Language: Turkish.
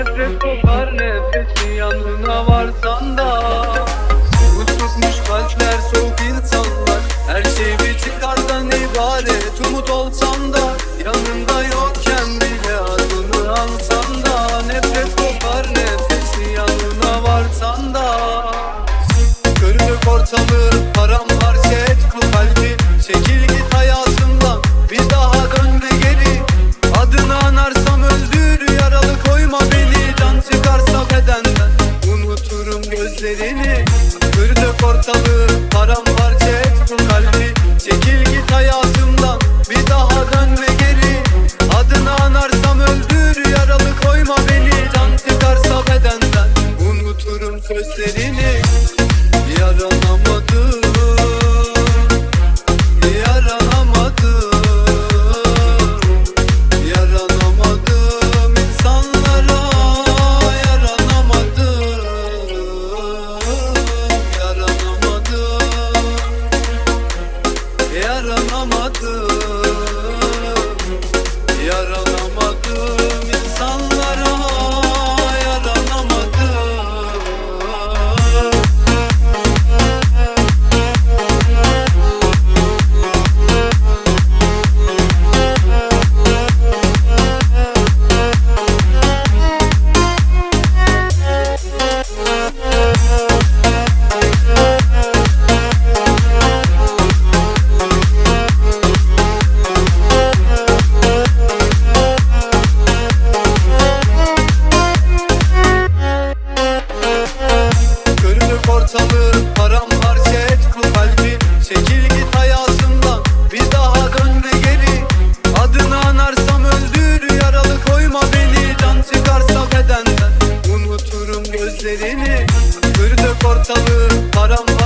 is just Kırdık ortalığı karanlık. Yaralamadım, yaralamadım insanları gözlerini. Kırdık ortalığı karanlık.